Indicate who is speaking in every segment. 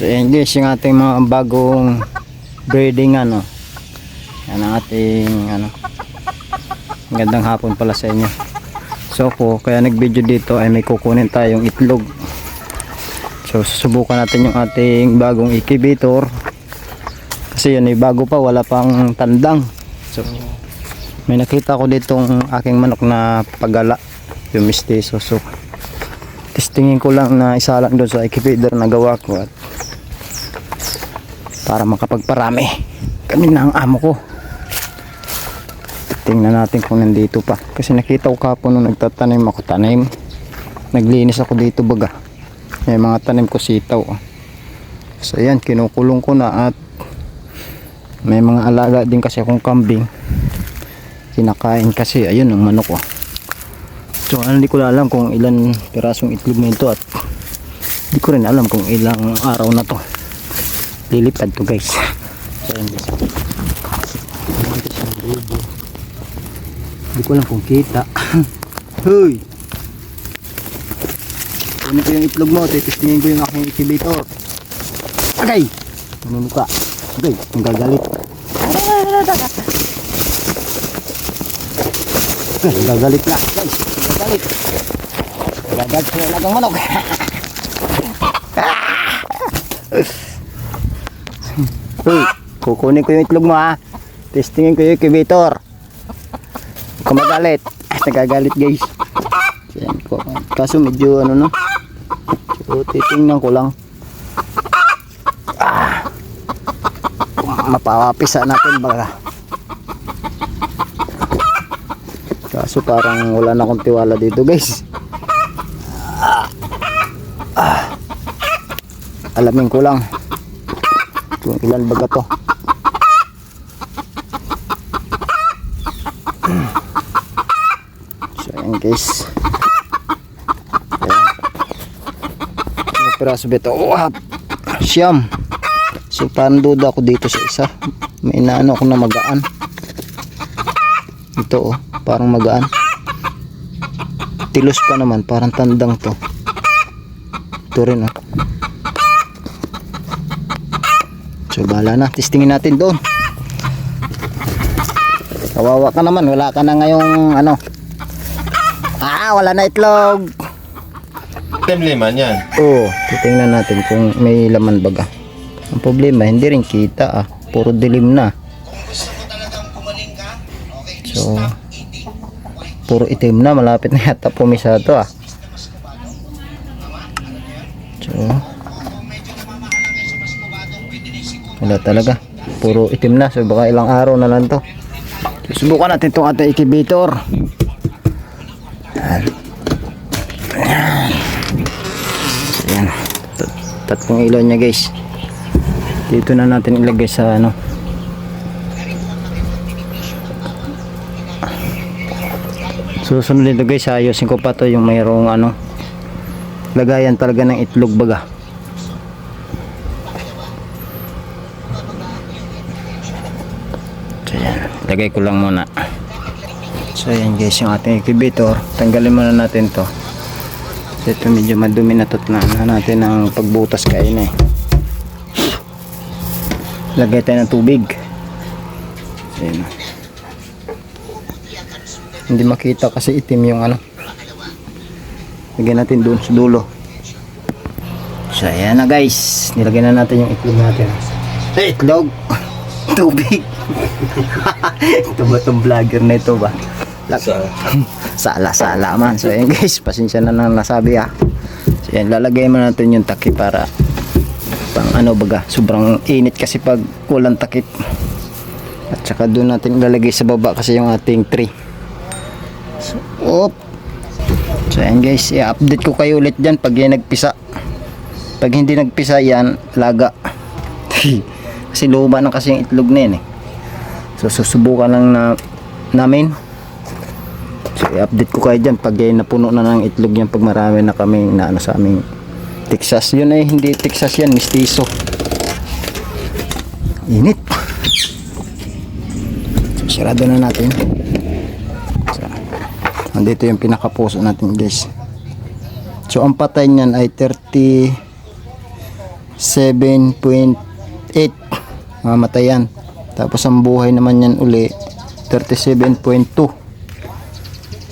Speaker 1: So yan guys, yung ating mga bagong breeding ano. Yan ang ating ano. Magandang hapon pala sa inyo. So po, kaya nag-video dito ay may kukunin tayong itlog. So susubukan natin yung ating bagong incubator. Kasi yun ay bago pa, wala pang tandang. So may nakita ko ditong aking manok na pagala, yung mistiso. So testingin ko lang na isa lang doon sa incubator na gawa ko at para makapagparami. Kami na ang amo ko. Tingnan natin kung nandito pa. Kasi nakita ko kapon nung nagtatanim ako tanim. Naglinis ako dito baga. May mga tanim ko sitaw. So yan kinukulong ko na at may mga alaga din kasi akong kambing. Kinakain kasi ayun ang manok oh. so ano, hindi ko na alam kung ilan pirasong itlog nito at hindi ko rin alam kung ilang araw na to lilipad to guys. So yun guys hindi ko lang kung kita. Huy kunin ko yung itlog mo titistingin ko yung aking incubator. Agay nanunuka agay ang gagalit. Agay ang gagalit na. Guys ang gagalit. Gagalit sa lagang manok. Uy, kukunin ko yung itlog mo ha. Testingin ko yung incubator. Huwag ka magalit. Nagagalit guys. Yan ko. Kaso medyo ano no. So titingnan ko lang. Ah. Mapawapisa natin baka. Kaso parang wala na akong tiwala dito guys. Ah. Ah. Alamin ko lang kung ilan baga to so ayan. Piraso ba ito? Oh, siyam. So parang duda ako dito sa isa. May inaano ako na magaan. Ito oh. Parang magaan. Tilos pa naman. Parang tandang to. Ito rin oh. So bahala na, testingin natin doon. Kawawa ka naman, wala ka na ngayong ano. Ah, wala na itlog.
Speaker 2: Temliman yan.
Speaker 1: Oo, titingnan natin kung may laman baga. Ang problema, hindi rin kita ah. Puro dilim na. So, puro itim na. Malapit na yata pumisa to ah. So, wala talaga. Puro itim na. So, baka ilang araw na lang to. Subukan natin itong ating incubator. Yan. Ayan. Tat- Tatlong ilaw niya guys. Dito na natin ilagay sa ano. Susunod dito guys, ayusin ko pa to yung mayroong ano. Lagayan talaga ng itlog baga. So yan, lagay ko lang muna. So yan guys, yung ating incubator. Tanggalin muna natin to. So ito medyo madumi na ano natin ang pagbutas kain eh. Lagay tayo ng tubig. Yan. Hindi makita kasi itim yung ano. Lagyan natin doon sa dulo. So ayan na guys. Nilagay na natin yung itlog natin. Itlog! Tubig! ito ba itong vlogger na ito ba? Sala sala man. So yan guys pasensya na nang nasabi ah. So yan lalagay mo natin yung takip para pang ano baga sobrang init kasi pag kulang takip. At saka doon natin ilalagay sa baba kasi yung ating tree. So, op so yan guys i-update ko kayo ulit dyan pag yan nagpisa. Pag hindi nagpisa yan laga. Kasi luma na kasi yung itlog na yan eh. So susubukan lang na namin i-update ko kayo dyan pag eh, napuno na ng itlog yan pag marami na kami na ano sa aming Texas. Yun ay hindi Texas yan, mistiso. Init. Sarado na natin. Andito yung pinakapuso natin guys. So, ang patay niyan ay 30 Mamatay yan. Tapos ang buhay naman yan uli 37.2.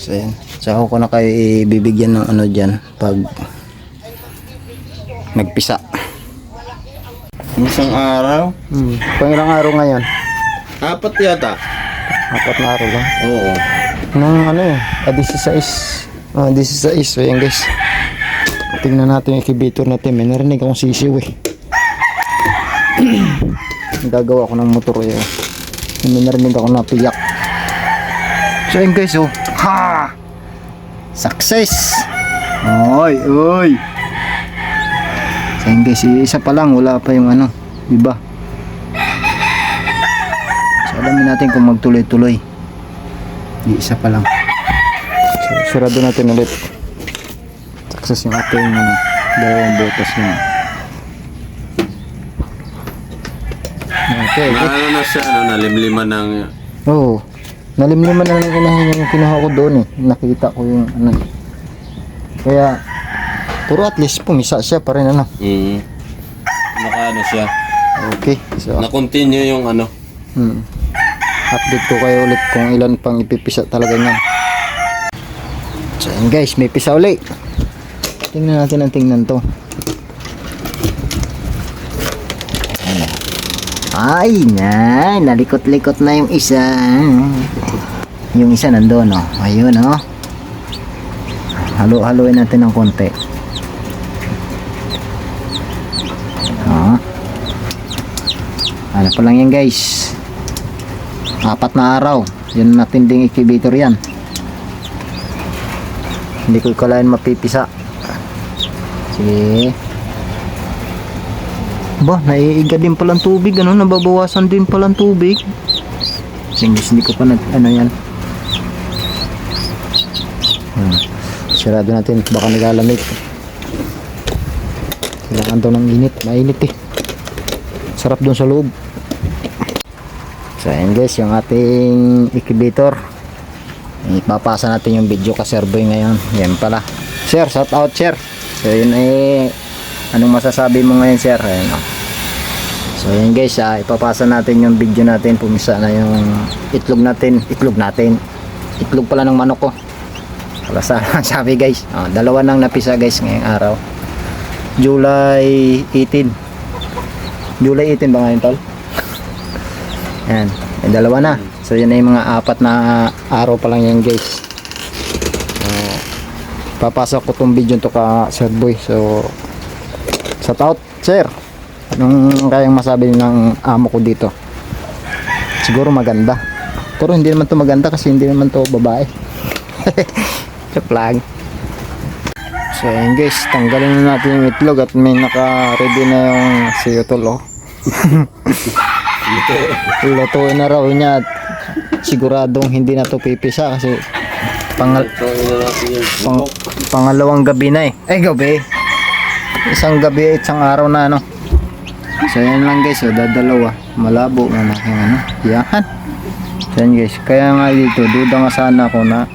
Speaker 1: So yan. Tsaka ko na kayo ibibigyan ng ano dyan pag nagpisa.
Speaker 2: Isang araw?
Speaker 1: Hmm. Pangilang araw ngayon?
Speaker 2: Apat yata.
Speaker 1: Apat na araw lang.
Speaker 2: Oo.
Speaker 1: Nung ano eh, ah, 16. Ah, 16. So yan guys. Tingnan natin yung incubator natin. May narinig akong sisiw eh. Gagawa ko ng motor eh. May narinig ako na piyak. So yan guys oh. Ha! Success! Oy, oy! So yan guys, isa pa lang. Wala pa yung ano. Iba. So alamin natin kung magtuloy-tuloy. Di isa pa lang. So, surado natin ulit. Success yung ating ano, dalawang butas niya. Okay.
Speaker 2: Na ano na siya, ano, nalimliman ng...
Speaker 1: Oo. Oh, nalimliman na lang kinahin yung kinuha ko doon eh. Nakita ko yung ano. Kaya, puro at least pumisa siya pa rin ano.
Speaker 2: Mm. Naka ano siya.
Speaker 1: Okay. So,
Speaker 2: Na-continue yung ano.
Speaker 1: hmm. update ko kayo ulit kung ilan pang ipipisa talaga niya. So, yun guys, may pisa ulit. Tingnan natin ang tingnan to. Ay, na, nalikot-likot na yung isa. Yung isa nandoon, oh. Ayun, oh. Halo-haloin natin ng konti. Oh. Ano pa lang yan, guys. Apat na araw. Yan natin ding incubator yan. Hindi ko kalain mapipisa. Sige. Ba, naiiga din palang tubig, ano, nababawasan din palang tubig. Sige, hindi ko pa nag, ano yan. Hmm. Sarado natin, baka nagalamig. Kailangan daw ng init, mainit eh. Sarap doon sa loob. So, ayan guys, yung ating incubator. Ipapasa natin yung video ka Sir Boy ngayon. Yan pala. Sir, shout out sir. So, yun eh, Anong masasabi mo ngayon, sir? Ayan, oh. So, yun guys, ah, ipapasa natin yung video natin. Pumisa na yung itlog natin. Itlog natin. Itlog pala ng manok ko. Wala sa sabi guys. Oh, dalawa nang napisa guys ngayong araw. July 18. July 18 ba ngayon, tol? Yan. May dalawa na. So, yun yung mga apat na araw pa lang yan guys. Oh, papasok ko tong video to ka Sir Boy. So, Shout out, sir. Anong kayang masabi ng amo ko dito? Siguro maganda. Pero hindi naman to maganda kasi hindi naman to babae. Joke lang. So ayun guys, tanggalin na natin yung itlog at may naka-ready na yung siyotol oh. Lutuin na raw niya at siguradong hindi na to pipisa kasi pangal
Speaker 2: yung
Speaker 1: pang, pangalawang gabi na eh. Ay gabi. Isang gabi at isang araw na ano. So yan lang guys, oh, dadalawa. Malabo na yung ano. Yan. Yan guys, kaya nga dito, duda nga sana ako na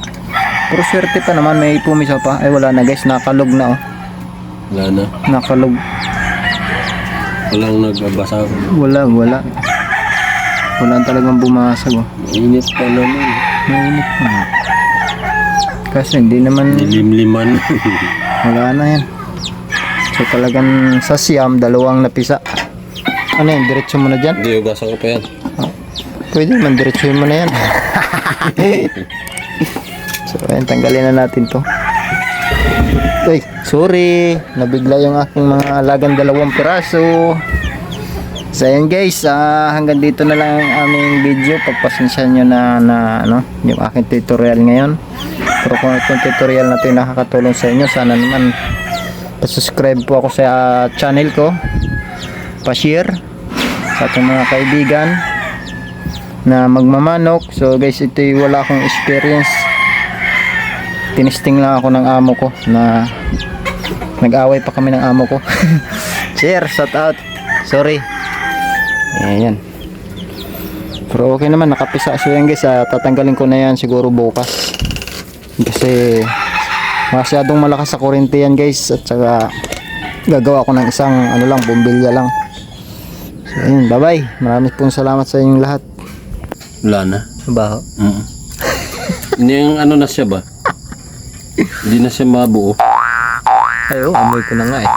Speaker 1: pero swerte pa naman, may pumisa pa. Ay wala na guys, nakalog na oh.
Speaker 2: Wala na.
Speaker 1: Nakalog.
Speaker 2: Walang nagbabasa.
Speaker 1: Wala, wala. Wala talagang bumasag oh.
Speaker 2: Init pa naman.
Speaker 1: Mainit pa nga. Kasi hindi naman,
Speaker 2: Nilimliman.
Speaker 1: wala na yan. So talagang sa Siam, dalawang napisa. Ano yan, diretso mo na dyan?
Speaker 2: Hindi, ugasan ko pa yan.
Speaker 1: Pwede naman, diretsuhin mo na yan. so, ayan, tanggalin na natin to. Ay, sorry. Nabigla yung aking mga alagang dalawang piraso. So, ayan guys, ah, hanggang dito na lang ang aming video. Pagpasensya nyo na, na ano, yung aking tutorial ngayon. Pero kung itong tutorial na ito nakakatulong sa inyo, sana naman pa-subscribe po ako sa ah, channel ko. Pa-share sa ating mga kaibigan na magmamanok. So guys, ito wala akong experience. Tinisting lang ako ng amo ko na nag-away pa kami ng amo ko. Share, shout out. Sorry. Ayan. Pero okay naman, nakapisa siya yan guys. Ah, tatanggalin ko na yan siguro bukas. Kasi masyadong malakas sa kurente yan guys. At saka Gagawa ko ng isang ano lang, bumbilya lang. So ayun, bye bye. Maraming pong salamat sa inyong lahat.
Speaker 2: Wala na.
Speaker 1: Baho.
Speaker 2: Mm. Hindi yung ano na siya ba? Hindi na siya mabuo.
Speaker 1: Ayo, amoy ko na nga eh.